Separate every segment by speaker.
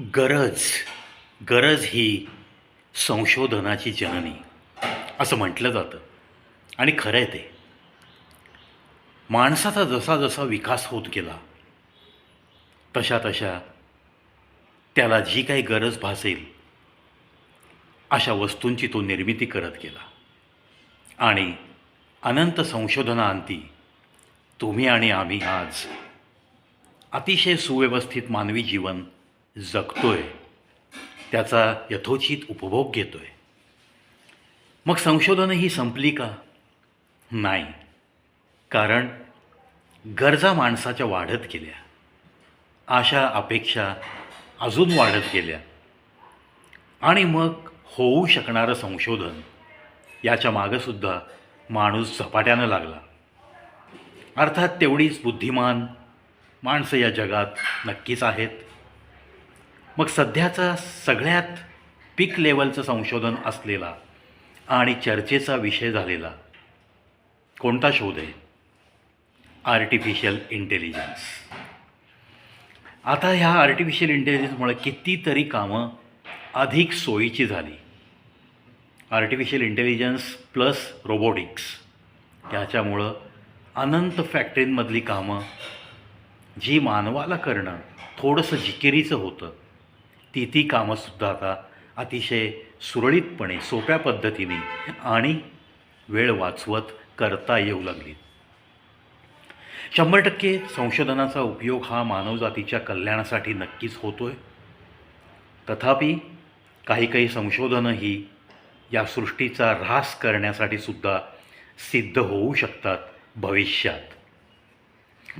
Speaker 1: गरज गरज ही संशोधनाची जननी असं म्हटलं जातं. आणि खरं आहे ते. माणसाचा जसा जसा विकास होत गेला तशा तशा त्याला जी काही गरज भासेल अशा वस्तूंची तो निर्मिती करत गेला. आणि अनंत संशोधनाअंती तुम्ही आणि आम्ही आज अतिशय सुव्यवस्थित मानवी जीवन जगतोय. त्याचा यथोचित उपभोग घेतोय. मग संशोधनही संपली का? नाही. कारण गरजा माणसाच्या वाढत गेल्या. आशा अपेक्षा अजून वाढत गेल्या. आणि मग होऊ शकणारं संशोधन याच्या मागंसुद्धा माणूस झपाट्यानं लागला. अर्थात तेवढीच बुद्धिमान माणसं या जगात नक्कीच आहेत. मग सध्याचा सगळ्यात पीक लेवलचं संशोधन असलेला आणि चर्चेचा विषय झालेला कोणता शोध आहे? आर्टिफिशियल इंटेलिजन्स आता ह्या आर्टिफिशियल इंटेलिजन्समुळे कितीतरी कामं अधिक सोयीची झाली. आर्टिफिशियल इंटेलिजन्स प्लस रोबोटिक्स त्याच्यामुळं अनंत फॅक्टरींमधली कामं जी मानवाला करणं थोडंसं जिकिरीचं होतं. ती ती कामंसुद्धा आता अतिशय सुरळीतपणे सोप्या पद्धतीने आणि वेळ वाचवत करता येऊ लागली शंभर टक्के संशोधनाचा उपयोग हा मानवजातीच्या कल्याणासाठी नक्कीच होतो आहे तथापि काही काही संशोधनंही या सृष्टीचा ऱ्हास करण्यासाठी सुद्धा सिद्ध होऊ शकतात भविष्यात.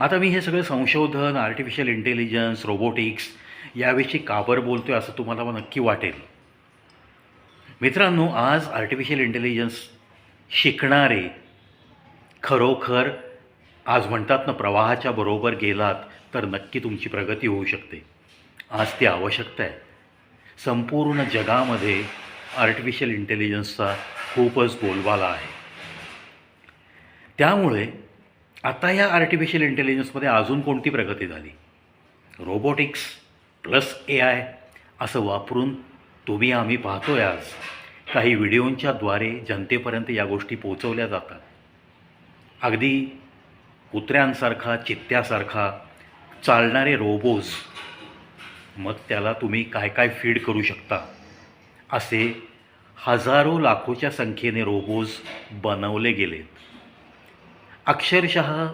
Speaker 1: आता मी हे सगळं संशोधन आर्टिफिशियल इंटेलिजन्स रोबोटिक्स याविषयी का बरं बोलतो आहे असं तुम्हाला मग नक्की वाटेल. मित्रांनो आज आर्टिफिशियल इंटेलिजन्स शिकणारे खरोखर आज म्हणतात ना प्रवाहाच्या बरोबर गेलात तर नक्की तुमची प्रगती होऊ शकते. आज ती आवश्यकता आहे. संपूर्ण जगामध्ये आर्टिफिशियल इंटेलिजन्सचा खूपच बोलबाला आहे. त्यामुळे आता या आर्टिफिशियल इंटेलिजन्समध्ये अजून कोणती प्रगती झाली? रोबोटिक्स प्लस ए आय असं वापरून तुम्ही आम्ही पाहतोय आज. काही व्हिडिओंच्या द्वारे जनतेपर्यंत या गोष्टी पोचवल्या जातात. अगदी कुत्र्यांसारखा चित्त्यासारखा चालणारे रोबोज मग त्याला तुम्ही काय काय फीड करू शकता? असे हजारो लाखोच्या संख्येने रोबोज बनवले गेलेत. अक्षरशः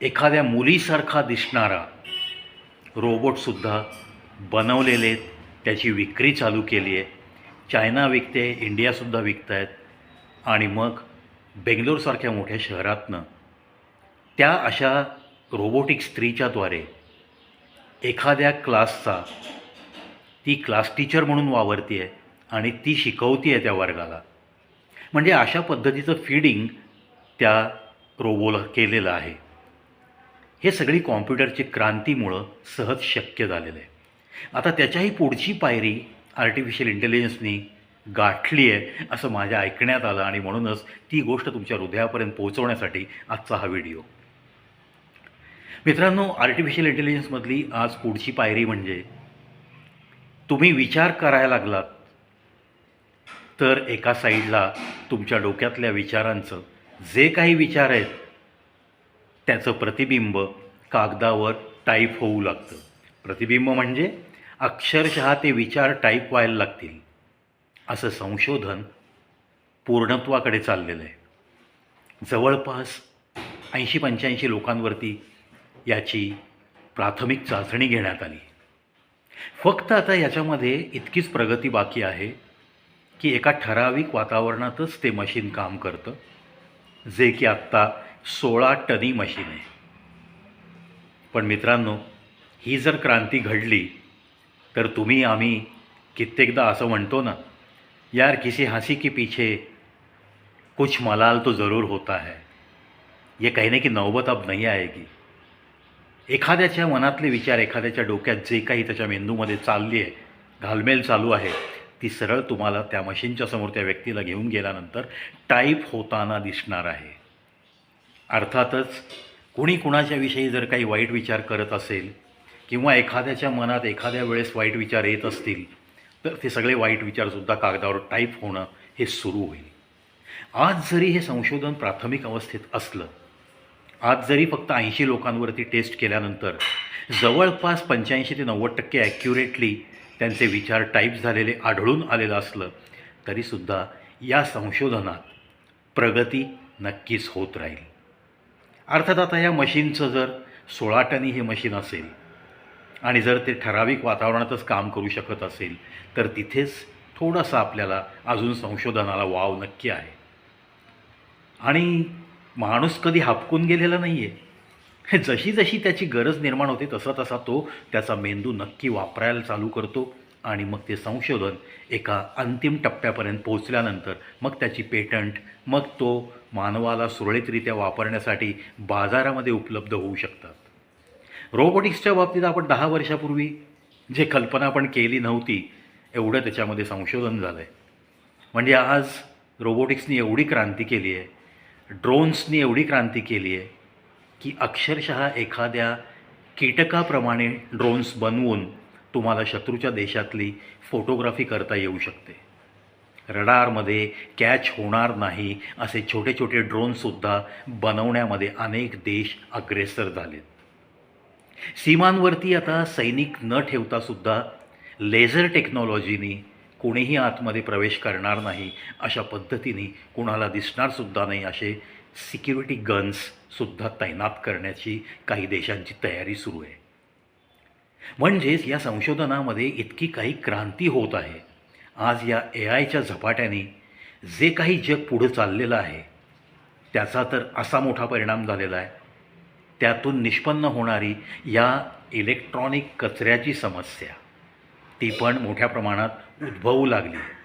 Speaker 1: एखाद्या मुलीसारखा दिसणारा रोबोटसुद्धा बनवलेले आहेत त्याची विक्री चालू केली आहे. चायना विकते इंडियासुद्धा विकत आहेत आणि मग बेंगलोरसारख्या मोठ्या शहरातनं त्या अशा रोबोटिक स्त्रीच्याद्वारे एखाद्या क्लासचा ती क्लास टीचर म्हणून वावरती आहे आणि ती शिकवती आहे त्या वर्गाला. म्हणजे अशा पद्धतीचं फीडिंग त्या रोबोला केलेलं आहे. हे सगळी कॉम्प्युटरची क्रांतीमुळं सहज शक्य झालेलं आहे. आता त्याच्याही पुढची पायरी आर्टिफिशियल इंटेलिजन्सनी गाठली आहे असं माझ्या ऐकण्यात आलं आणि म्हणूनच ती गोष्ट तुमच्या हृदयापर्यंत पोहोचवण्यासाठी आजचा हा व्हिडिओ. मित्रांनो आर्टिफिशियल इंटेलिजन्समधली आज पुढची पायरी म्हणजे तुम्ही विचार करायला लागलात तर एका साईडला तुमच्या डोक्यातल्या विचारांचं जे काही विचार आहेत त्याचं प्रतिबिंब कागदावर टाईप होऊ लागतं. प्रतिबिंब म्हणजे अक्षरशः ते विचार टाईप व्हायला लागतील. असं संशोधन पूर्णत्वाकडे चाललेलं आहे. जवळपास ऐंशी पंच्याऐंशी लोकांवरती याची प्राथमिक चाचणी घेण्यात आली. फक्त आता याच्यामध्ये इतकीच प्रगती बाकी आहे की एका ठराविक वातावरणातच ते मशीन काम करतं. जे की आत्ता सोळा टनी मशीन आहे. पण मित्रांनो ही जर क्रांती घडली तर तुम्ही आम्ही कित्येकदा असं म्हणतो ना यार किसी हंसी के पीछे कुछ मलाल तो ज़रूर होता है. ये कहने की नौबत अब नहीं आएगी. एखाद्याच्या मनातले विचार एखाद्याच्या डोक्यात जे काही त्याच्या मेंदूमध्ये चालली आहे घालमेल चालू आहे ती सरळ तुम्हाला त्या मशीनच्या समोर त्या व्यक्तीला घेऊन गेल्यानंतर टाईप होताना दिसणार आहे. अर्थातच कुणी कुणाच्याविषयी जर काही वाईट विचार करत असेल किंवा एखाद्याच्या मनात एखाद्या वेळेस वाईट विचार येत असतील तर ते सगळे वाईट विचारसुद्धा कागदावर टाईप होणं हे सुरू होईल. आज जरी हे संशोधन प्राथमिक अवस्थेत असलं आज जरी फक्त ऐंशी लोकांवरती टेस्ट केल्यानंतर जवळपास पंच्याऐंशी ते नव्वद टक्के ॲक्युरेटली त्यांचे विचार टाईप झालेले आढळून आलेलं असलं तरीसुद्धा या संशोधनात प्रगती नक्कीच होत राहील. अर्थात आता या मशीनचं जर सोळा टनी हे मशीन असेल आणि जर ते ठराविक वातावरणातच काम करू शकत असेल तर तिथेच थोडासा आपल्याला अजून संशोधनाला वाव नक्की आहे. आणि माणूस कधी हापकून गेलेला नाही आहे जशी जशी त्याची गरज निर्माण होते तसा तसा तो त्याचा मेंदू नक्की वापरायला चालू करतो आणि मग ते संशोधन एका अंतिम टप्प्यापर्यंत पोहोचल्यानंतर मग त्याची पेटंट मग तो मानवाला सुरळीतरित्या वापरण्यासाठी बाजारामध्ये उपलब्ध होऊ शकतात. रोबोटिक्सच्या बाबतीत आपण दहा वर्षापूर्वी जे कल्पना आपण केली नव्हती एवढं त्याच्यामध्ये संशोधन झालं आहे म्हणजे आज रोबोटिक्सनी एवढी क्रांती केली आहे ड्रोन्सनी एवढी क्रांती केली आहे की अक्षरशः एखाद्या कीटकाप्रमाणे ड्रोन्स बनवून तुम्हाला शत्रूच्या देशातली फोटोग्राफी करता येऊ शकते. रडारमध्ये कॅच होणार नाही असे छोटे छोटे ड्रोनसुद्धा बनवण्यामध्ये अनेक देश अग्रेसर झालेत. सीमांवरती आता सैनिक न ठेवतासुद्धा लेझर टेक्नॉलॉजीनी कोणीही आतमध्ये प्रवेश करणार नाही अशा पद्धतीने कोणाला दिसणारसुद्धा नाही असे सिक्युरिटी गन्ससुद्धा तैनात करण्याची काही देशांची तयारी सुरू आहे. म्हणजेच या संशोधनामध्ये इतकी काही क्रांती होत आहे. आज या ए आयच्या झपाट्याने जे काही जग पुढं चाललेलं आहे त्याचा तर असा मोठा परिणाम झालेला आहे. त्यातून निष्पन्न होणारी या इलेक्ट्रॉनिक कचऱ्याची समस्या ती पण मोठ्या प्रमाणात उद्भवू लागली आहे.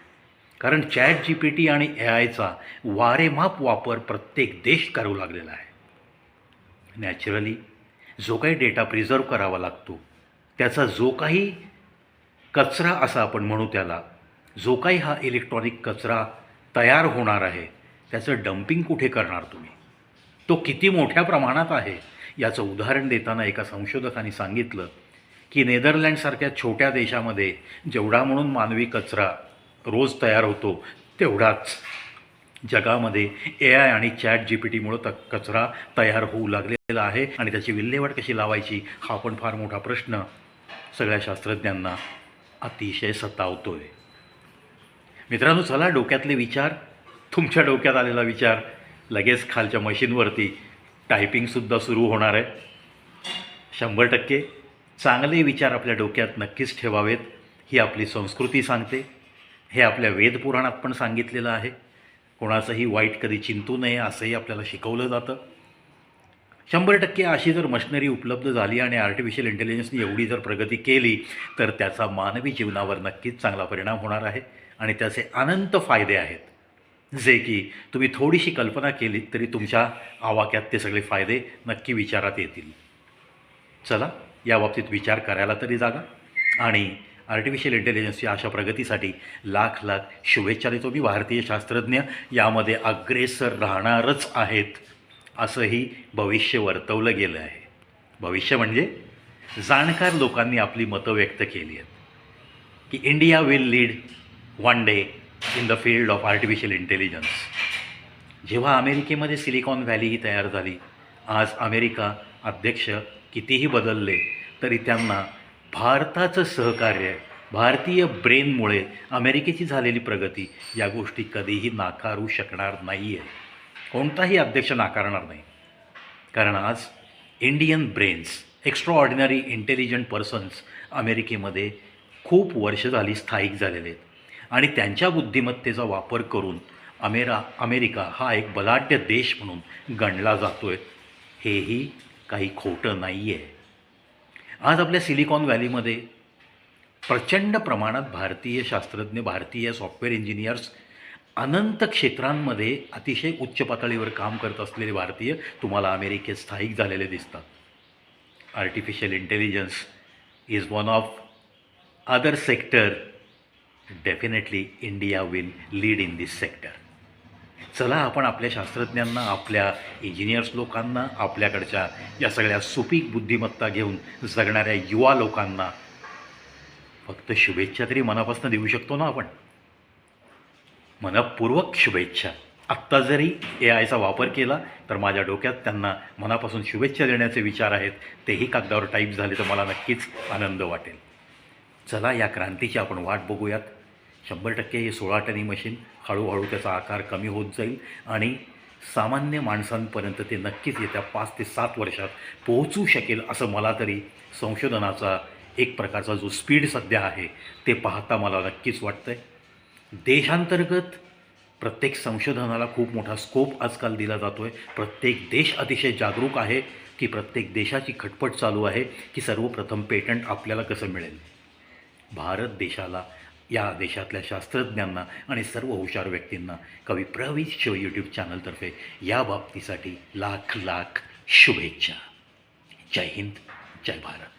Speaker 1: कारण चॅट जी पी टी आणि ए आयचा वारेमाप वापर प्रत्येक देश करू लागलेला आहे. नॅचरली जो काही डेटा प्रिझर्व करावा लागतो त्याचा जो काही कचरा असा आपण म्हणू त्याला जो काही हा इलेक्ट्रॉनिक कचरा तयार होणार आहे त्याचं डम्पिंग कुठे करणार तुम्ही? तो किती मोठ्या प्रमाणात आहे? याचं उदाहरण देताना एका संशोधकाने सांगितलं की नेदरलँडसारख्या छोट्या देशामध्ये जेवढा म्हणून मानवी कचरा रोज तयार होतो तेवढाच जगामध्ये ए आय आणि चॅट जी पी टीमुळं त कचरा तयार होऊ लागलेला आहे आणि त्याची विल्हेवाट कशी लावायची हा पण फार मोठा प्रश्न सगळ्या शास्त्रज्ञांना अतिशय सतावतो आहे मित्रांनो चला डोक्यातले विचार तुमच्या डोक्यात आलेला विचार. लगेच खालच्या मशीनवरती टायपिंगसुद्धा सुरू होणार आहे. शंभर टक्के चांगले विचार आपल्या डोक्यात नक्कीच ठेवावेत. ही आपली संस्कृती सांगते. हे आपल्या वेदपुराणात पण सांगितलेलं आहे. कोणाचंही वाईट कधी चिंतू नये असंही आपल्याला शिकवलं जातं. शंभर टक्के अशी जर मशिनरी उपलब्ध झाली आणि आर्टिफिशियल इंटेलिजन्सनी एवढी जर प्रगती केली तर त्याचा मानवी जीवनावर नक्कीच चांगला परिणाम होणार आहे. आणि त्याचे अनंत फायदे आहेत. जे की तुम्ही थोडीशी कल्पना केलीत तरी तुमच्या आवाक्यात ते सगळे फायदे नक्की विचारात येतील. चला या बाबतीत विचार करायला तरी जागा. आणि आर्टिफिशियल इंटेलिजन्सच्या अशा प्रगतीसाठी लाख लाख शुभेच्छा देतो मी भारतीय शास्त्रज्ञ. यामध्ये अग्रेसर राहणारच आहेत असंही भविष्य वर्तवलं गेलं आहे. भविष्य म्हणजे जाणकार लोकांनी आपली मतं व्यक्त केली आहेत. की India will lead one day in the field of artificial intelligence जेव्हा अमेरिकेमध्ये सिलिकॉन व्हॅली ही तयार झाली आज अमेरिका अध्यक्ष कितीही बदलले तरी त्यांना भारताचं सहकार्य भारतीय ब्रेनमुळे अमेरिकेची झालेली प्रगती या गोष्टी कधीही नाकारू शकणार नाही आहे कोणताही अध्यक्ष नाकारणार नाही. कारण आज Indian brains extraordinary intelligent persons अमेरिकेमध्ये खूप वर्ष झाली स्थायिक झालेले आहेत. आणि त्यांच्या बुद्धिमत्तेचा वापर करून अमेरा अमेरिका हा एक बलाढ्य देश म्हणून गणला जातो आहे हेही काही खोटं नाही आहे आज आपल्या सिलिकॉन व्हॅलीमध्ये प्रचंड प्रमाणात भारतीय शास्त्रज्ञ भारतीय सॉफ्टवेअर इंजिनियर्स अनंत क्षेत्रांमध्ये अतिशय उच्च पातळीवर काम करत असलेले भारतीय तुम्हाला अमेरिकेत स्थायिक झालेले दिसतात. Artificial intelligence is one of other sector definitely India will lead in this sector चला आपण आपल्या शास्त्रज्ञांना आपल्या इंजिनियर्स लोकांना आपल्याकडच्या या सगळ्या सुपीक बुद्धिमत्ता घेऊन जगणाऱ्या युवा लोकांना फक्त शुभेच्छा तरी मनापासून देऊ शकतो ना आपण? मनपूर्वक शुभेच्छा. आत्ता जरी ए आयचा वापर केला तर माझ्या डोक्यात त्यांना मनापासून शुभेच्छा देण्याचे विचार आहेत. तेही कागदावर टाईप झाले तर मला नक्कीच आनंद वाटेल. चला या क्रांतीची आपण वाट बघूयात. शंभर टक्के हे सोळा टनी मशीन हळूहळू त्याचा आकार कमी होत जाईल आणि सामान्य माणसांपर्यंत ते नक्कीच येत्या पाच ते सात वर्षात पोहोचू शकेल असं मला तरी संशोधनाचा एक प्रकारचा जो स्पीड सध्या आहे ते पाहता मला नक्कीच वाटतं आहे देशांतर्गत प्रत्येक संशोधनाला खूप मोठा स्कोप आजकाल दिला जातो आहे प्रत्येक देश अतिशय जागरूक आहे की प्रत्येक देशाची खटपट चालू आहे की सर्वप्रथम पेटंट आपल्याला कसं मिळेल? भारत देशाला या देशातल्या शास्त्रज्ञांना आणि सर्व हुशार व्यक्तींना कवी प्रवीण शो यूट्यूब चॅनलतर्फे या बाबतीसाठी लाख लाख शुभेच्छा. जय हिंद जय भारत.